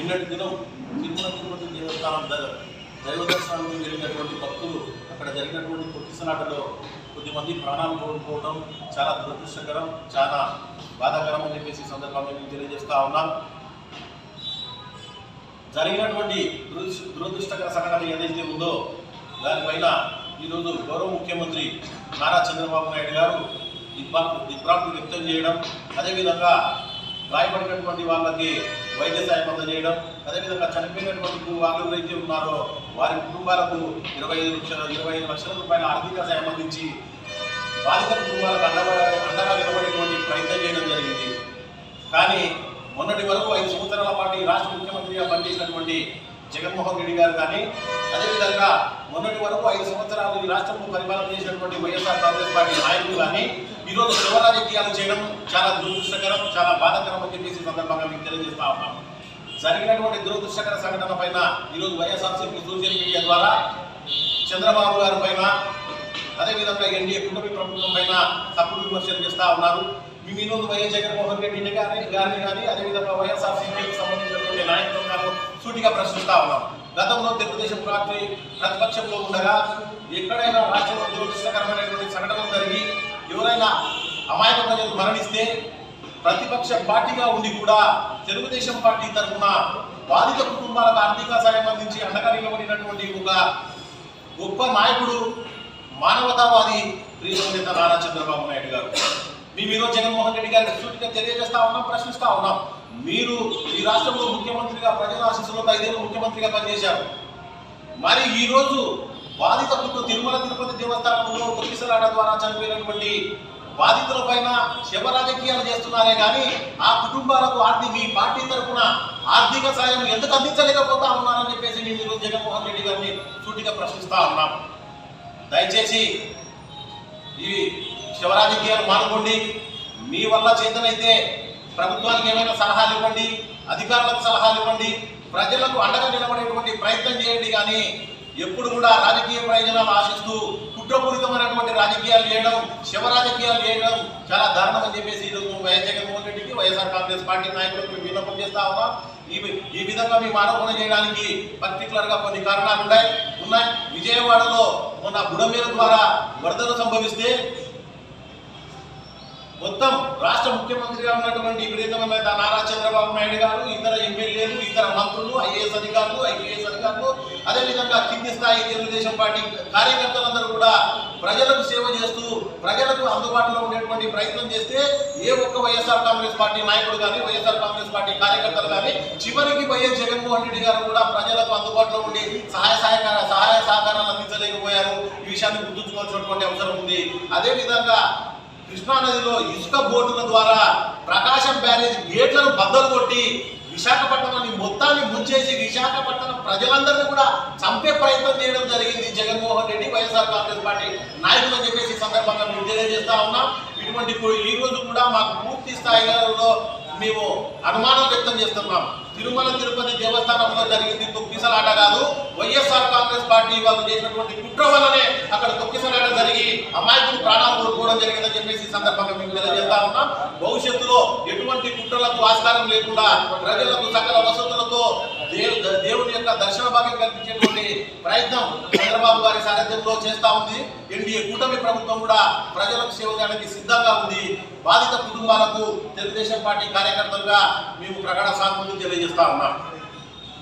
నిన్నటి దినం తిరుమల తిరుపతి దేవస్థానం దైవ దర్శనానికి వెళ్ళినటువంటి భక్తులు అక్కడ జరిగినటువంటి తొక్కిసలాటలో కొద్దిమంది ప్రాణాలు కోల్పోవడం చాలా దురదృష్టకరం చాలా బాధాకరం అని చెప్పేసి సందర్భంగా మేము తెలియజేస్తా ఉన్నాం. జరిగినటువంటి దురదృష్టకర సంఘటన ఏదైతే ఉందో దానిపైన ఈరోజు గౌరవ ముఖ్యమంత్రి నారా చంద్రబాబు నాయుడు గారు దిగ్భా దిగ్భ్రాంతి వ్యక్తం చేయడం అదేవిధంగా గాయపడినటువంటి వాళ్ళకి వైద్య సాయం అందజేయడం అదేవిధంగా చనిపోయినటువంటి వాళ్ళు ఎవరైతే ఉన్నారో వారి కుటుంబాలకు ఇరవై ఐదు లక్షల ఇరవై ఐదు లక్షల రూపాయల ఆర్థిక సాయం అందించి బాధిత కుటుంబాలకు అండగా అండగా నిలబడేటువంటి ప్రయత్నం చేయడం జరిగింది. కానీ మొన్నటి వరకు ఐదు సంవత్సరాల పాటు రాష్ట్ర ముఖ్యమంత్రిగా పనిచేసినటువంటి జగన్మోహన్ రెడ్డి గారు కానీ అదేవిధంగా మొన్నటి వరకు ఐదు సంవత్సరాలు ఈ రాష్ట్రంలో పరిపాలన చేసినటువంటి వైఎస్ఆర్ కాంగ్రెస్ పార్టీ నాయకులు కానీ ఈరోజు శివ రాజకీయాలు చేయడం చాలా దురదృష్టకరం చాలా బాధాకరం అని చెప్పేసి సందర్భంగా మీకు తెలియజేస్తా ఉన్నాం జరిగినటువంటి దురదృష్టకర సంఘటన పైన ఈరోజు వైఎస్ఆర్సీపీ సోషల్ మీడియా ద్వారా చంద్రబాబు గారి పైన అదేవిధంగా ఎన్డీఏ కుటుంబ ప్రభుత్వం పైన తప్పుడు విమర్శలు చేస్తూ ఉన్నారు. మేము ఈరోజు వైఎస్ జగన్మోహన్ రెడ్డి కానీ గారిని కానీ అదేవిధంగా వైఎస్ఆర్సీపీకి సంబంధించినటువంటి నాయకులను సూటిగా ప్రశ్నిస్తూ ఉన్నాం. గతంలో తెలుగుదేశం పార్టీ ప్రతిపక్షంలో ఉండగా ఎక్కడైనా రాష్ట్రంలో దురదృష్టకరమైనటువంటి సంఘటనలు జరిగి ఎవరైనా అమాయక ప్రజలు మరణిస్తే ప్రతిపక్ష పార్టీగా ఉండి కూడా తెలుగుదేశం పార్టీ తరఫున బాధిత కుటుంబాలకు ఆర్థిక సాయం అందించి అండగా నిలబడినటువంటి ఒక గొప్ప నాయకుడు మానవతావాది ప్రియనేత నారా చంద్రబాబు నాయుడు గారు. మేము ఈరోజు జగన్మోహన్ రెడ్డి గారికి సూటిగా తెలియజేస్తా ఉన్నాం ప్రశ్నిస్తా ఉన్నాం. మీరు ఈ రాష్ట్రంలో ముఖ్యమంత్రిగా ప్రజల ఆశీస్సులతో ఐదేళ్ళు ముఖ్యమంత్రిగా పనిచేశారు. మరి ఈ రోజు బాధిత కుటుంబ తిరుమల తిరుపతి దేవస్థానంలో తొక్కిసలాట ద్వారా చనిపోయినటువంటి బాధితుల పైన శవ రాజకీయాలు చేస్తున్నారే కానీ ఆ కుటుంబాలకు ఆర్థిక మీ పార్టీ తరఫున ఆర్థిక సాయం ఎందుకు అందించలేకపోతా ఉన్నారని చెప్పేసి మేము ఈరోజు జగన్మోహన్ రెడ్డి గారిని సూటిగా ప్రశ్నిస్తా ఉన్నాం. దయచేసి ఈ శివరాజకీయాలు మానుకోండి. మీ వల్ల చేతనైతే ప్రభుత్వానికి ఏమైనా సలహాలు ఇవ్వండి అధికారులకు సలహాలు ఇవ్వండి ప్రజలకు అండగా నిలబడేటువంటి ప్రయత్నం చేయండి కానీ ఎప్పుడు కూడా రాజకీయ ప్రయోజనాలు ఆశిస్తూ కుట్రపూరితమైనటువంటి రాజకీయాలు చేయడం శివ రాజకీయాలు చేయడం చాలా దారుణం అని చెప్పేసి ఈరోజు వైఎస్ జగన్మోహన్ రెడ్డికి వైఎస్ఆర్ కాంగ్రెస్ పార్టీ నాయకులకు మేము విన్నపం చేస్తా ఉన్నాం. ఈ ఈ విధంగా మేము ఆరోపణ చేయడానికి పర్టికులర్గా కొన్ని కారణాలు ఉన్నాయి. ఉన్నాయి విజయవాడలో మొన్న బుడమేరు ద్వారా వరదలు సంభవిస్తే మొత్తం రాష్ట్ర ముఖ్యమంత్రిగా ఉన్నటువంటి విపరీతమైన నారా చంద్రబాబు నాయుడు గారు ఇతర ఎమ్మెల్యేలు ఇతర మంత్రులు ఐఏఎస్ అధికారులు ఐపీఎస్ అధికారులు అదేవిధంగా కింది స్థాయి తెలుగుదేశం పార్టీ కార్యకర్తలందరూ కూడా ప్రజలకు సేవ చేస్తూ ప్రజలకు అందుబాటులో ఉండేటువంటి ప్రయత్నం చేస్తే ఏ ఒక్క వైఎస్ఆర్ కాంగ్రెస్ పార్టీ నాయకుడు కానీ వైఎస్ఆర్ కాంగ్రెస్ పార్టీ కార్యకర్తలు కానీ చివరికి వైఎస్ జగన్మోహన్ రెడ్డి గారు కూడా ప్రజలకు అందుబాటులో ఉండి సహాయ సహకార సహాయ సహకారాలు అందించలేకపోయారు. ఈ విషయాన్ని గుర్తుంచుకోవాల్సినటువంటి అవసరం ఉంది. అదేవిధంగా కృష్ణానదిలో ఇసుక బోటుల ద్వారా ప్రకాశం బ్యారేజ్ గేట్లను బద్దలు కొట్టి విశాఖపట్నాన్ని మొత్తాన్ని ముంచేసి విశాఖపట్నం ప్రజలందరినీ కూడా చంపే ప్రయత్నం చేయడం జరిగింది Jaganmohan Reddy Y S R Congress party నాయకులు అని చెప్పేసి సందర్భంగా మేము తెలియజేస్తా ఉన్నాం. ఇటువంటి ఈ రోజు కూడా మాకు పూర్తి స్థాయిలో మేము అనుమానం వ్యక్తం చేస్తున్నాం తిరుమల తిరుపతి దేవస్థానంలో జరిగింది తొక్కిసలాట కాదు. వైఎస్ఆర్ కాంగ్రెస్ పార్టీ వాళ్ళు చేసినటువంటి కుట్ర వల్లనే అక్కడ తొక్కిసలాట జరిగి అమాయకులు ప్రాణాలు కోల్పోవడం జరిగిందని చెప్పేసి సందర్భంగా మేము తెలియజేస్తా ఉన్నాం. భవిష్యత్తులో ఎటువంటి కుట్రలకు ఆస్కారం లేకుండా ప్రజలకు సకల వసతులతో దేవుని యొక్క దర్శన భాగ్యం కల్పించేటువంటి ప్రయత్నం చంద్రబాబు గారి సారథ్యంలో చేస్తా ఉంది. ఎన్డీఏ కూటమి ప్రభుత్వం కూడా ప్రజలకు సేవ చేయడానికి సిద్ధంగా ఉంది. బాధిత కుటుంబాలకు తెలుగుదేశం పార్టీ కార్యకర్తలుగా మేము ప్రకటన సాగుతూ తెలియజేస్తా ఉన్నాం.